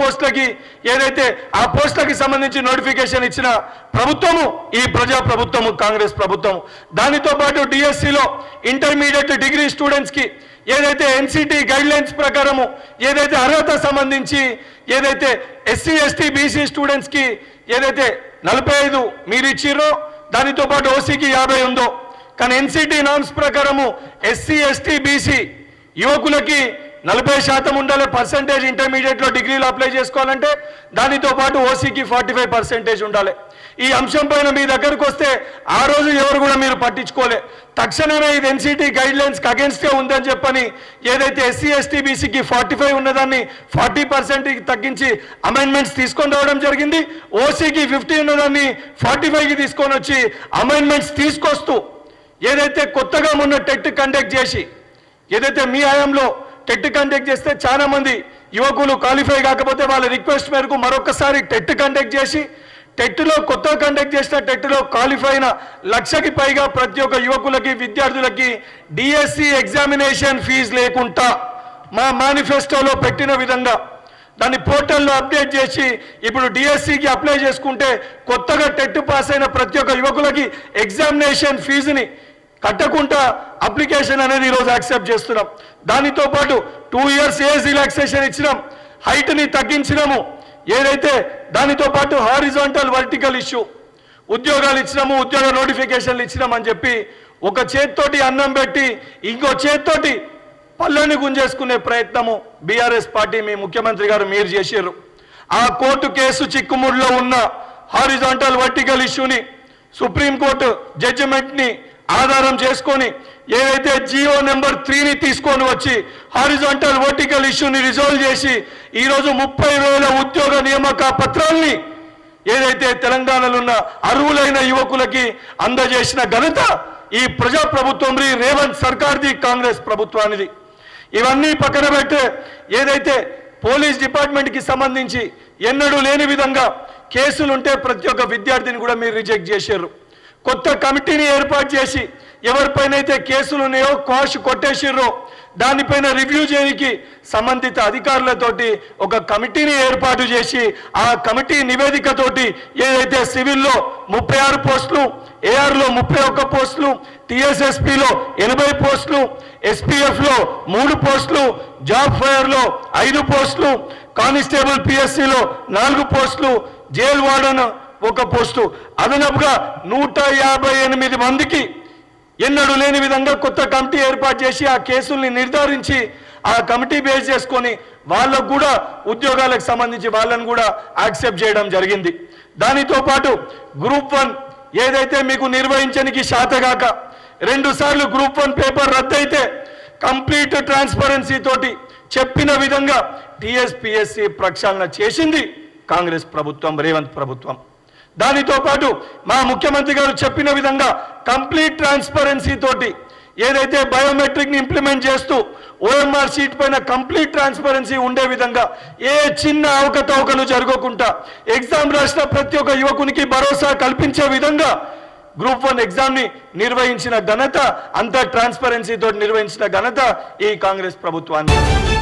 పోస్టులకి ఏదైతే ఆ పోస్టులకి సంబంధించి నోటిఫికేషన్ ఇచ్చిన ప్రభుత్వము ఈ ప్రజా ప్రభుత్వము కాంగ్రెస్ ప్రభుత్వము. దానితో పాటు డిఎస్సిలో ఇంటర్మీడియట్ డిగ్రీ స్టూడెంట్స్కి ఏదైతే ఎన్సిటి గైడ్ లైన్స్ ప్రకారము ఏదైతే అర్హత సంబంధించి ఏదైతే ఎస్సీ ఎస్టీ బీసీ స్టూడెంట్స్కి ఏదైతే నలభై ఐదు మీరు ఇచ్చిర్రో దానితో పాటు ఓసీకి యాభై ఉందో. కానీ ఎన్సిటి నామ్స్ ప్రకారము ఎస్సీ ఎస్టీ బీసీ యువకులకి నలభై శాతం ఉండాలి పర్సంటేజ్ ఇంటర్మీడియట్లో డిగ్రీలు అప్లై చేసుకోవాలంటే దానితో పాటు ఓసీకి ఫార్టీ ఫైవ్ పర్సెంటేజ్ ఉండాలి. ఈ అంశం పైన మీ దగ్గరకు వస్తే ఆ రోజు ఎవరు కూడా మీరు పట్టించుకోలే. తక్షణమే ఇది ఎన్సీటీ గైడ్ లైన్స్కి అగేన్స్ట్గా ఉందని చెప్పని ఏదైతే ఎస్సీ ఎస్టీ బీసీకి ఫార్టీ ఫైవ్ ఉన్నదాన్ని ఫార్టీ పర్సెంట్కి తగ్గించి అమెండ్మెంట్స్ తీసుకొని రావడం జరిగింది. ఓసీకి ఫిఫ్టీ ఉన్నదాన్ని ఫార్టీ ఫైవ్కి తీసుకొని వచ్చి అమెండ్మెంట్స్ తీసుకొస్తూ ఏదైతే కొత్తగా మొన్న టెట్ కండక్ట్ చేసి ఏదైతే మీ హయాంలో టెట్ కండక్ట్ చేస్తే చాలా మంది యువకులు క్వాలిఫై కాకపోతే వాళ్ళ రిక్వెస్ట్ మేరకు మరొకసారి టెట్ కండక్ట్ చేసి టెట్లో కొత్తగా కండక్ట్ చేసిన టెట్లో క్వాలిఫై అయిన లక్షకి పైగా ప్రతి ఒక్క యువకులకి విద్యార్థులకి డిఎస్సి ఎగ్జామినేషన్ ఫీజు లేకుండా మా మేనిఫెస్టోలో పెట్టిన విధంగా దాన్ని పోర్టల్లో అప్డేట్ చేసి ఇప్పుడు డిఎస్సికి అప్లై చేసుకుంటే కొత్తగా టెట్ పాస్ అయిన ప్రతి ఒక్క యువకులకి ఎగ్జామినేషన్ ఫీజుని కట్టకుండా అప్లికేషన్ అనేది ఈరోజు యాక్సెప్ట్ చేస్తున్నాం. దానితో పాటు టూ ఇయర్స్ ఏజ్ రిలాక్సేషన్ ఇచ్చినాం. హైట్ని తగ్గించినాము. ఏదైతే దానితో పాటు హారిజాంటల్ వర్టికల్ ఇష్యూ ఉద్యోగాలు ఇచ్చినాము ఉద్యోగ నోటిఫికేషన్లు ఇచ్చినామని చెప్పి ఒక చేత్తోటి అన్నం పెట్టి ఇంకో చేత్తోటి పళ్ళని గుంజేసుకునే ప్రయత్నము బీఆర్ఎస్ పార్టీ మీ ముఖ్యమంత్రి గారు మీరు చేశారు ఆ కోర్టు కేసు చిక్కుముడిలో ఉన్న హారిజాంటల్ వర్టికల్ ఇష్యూని సుప్రీంకోర్టు జడ్జిమెంట్ని ఆధారం చేసుకొని ఏదైతే జియో నెంబర్ త్రీని తీసుకొని వచ్చి హారిజాంటల్ వర్టికల్ ఇష్యూని రిజాల్వ్ చేసి ఈరోజు ముప్పై వేల ఉద్యోగ నియామక పత్రాల్ని ఏదైతే తెలంగాణలో ఉన్న అర్హులైన యువకులకి అందజేసిన ఘనత ఈ ప్రజా ప్రభుత్వం రేవంత్ సర్కార్ది కాంగ్రెస్ ప్రభుత్వానిది. ఇవన్నీ పక్కన పెట్టే ఏదైతే పోలీస్ డిపార్ట్మెంట్కి సంబంధించి ఎన్నడూ లేని విధంగా కేసులుంటే ప్రతి ఒక్క విద్యార్థిని కూడా మీరు రిజెక్ట్ చేశారు. కొత్త కమిటీని ఏర్పాటు చేసి ఎవరిపైన అయితే కేసులు ఉన్నాయో క్వాష్ కొట్టేసిర్రో దానిపైన రివ్యూ చేయడానికి సంబంధిత అధికారులతోటి ఒక కమిటీని ఏర్పాటు చేసి ఆ కమిటీ నివేదికతోటి ఏదైతే సివిల్లో ముప్పై ఆరు పోస్టులు ఏఆర్లో ముప్పై ఒక్క పోస్టులు టీఎస్ఎస్పిలో ఎనభై పోస్టులు ఎస్పీఎఫ్లో మూడు పోస్టులు జాబ్ ఫైర్లో ఐదు పోస్టులు కానిస్టేబుల్ పిఎస్సిలో నాలుగు పోస్టులు జైల్ వార్డన్ ఒక పోస్టు. అదనపుగా నూట యాభై ఎనిమిది మందికి ఎన్నడూ లేని విధంగా కొత్త కమిటీ ఏర్పాటు చేసి ఆ కేసుల్ని నిర్ధారించి ఆ కమిటీ బేస్ చేసుకొని వాళ్ళకు కూడా ఉద్యోగాలకు సంబంధించి వాళ్ళని కూడా యాక్సెప్ట్ చేయడం జరిగింది. దానితో పాటు గ్రూప్ వన్ ఏదైతే మీకు నిర్వహించడానికి శాతగాక రెండు సార్లు గ్రూప్ వన్ పేపర్ రద్దయితే కంప్లీట్ ట్రాన్స్పరెన్సీ తోటి చెప్పిన విధంగా టిఎస్పిఎస్సి ప్రక్షాళన చేసింది కాంగ్రెస్ ప్రభుత్వం రేవంత్ ప్రభుత్వం. దానితో పాటు మా ముఖ్యమంత్రి గారు చెప్పిన విధంగా కంప్లీట్ ట్రాన్స్పరెన్సీ తోటి ఏదైతే బయోమెట్రిక్ని ఇంప్లిమెంట్ చేస్తూ ఓఎంఆర్ సీట్ పైన కంప్లీట్ ట్రాన్స్పరెన్సీ ఉండే విధంగా ఏ చిన్న అవకతవకలు జరగకుండా ఎగ్జామ్ రాసిన ప్రతి ఒక్క యువకునికి భరోసా కల్పించే విధంగా గ్రూప్ వన్ ఎగ్జామ్ని నిర్వహించిన ఘనత అంత ట్రాన్స్పరెన్సీతో నిర్వహించిన ఘనత ఈ కాంగ్రెస్ ప్రభుత్వానికి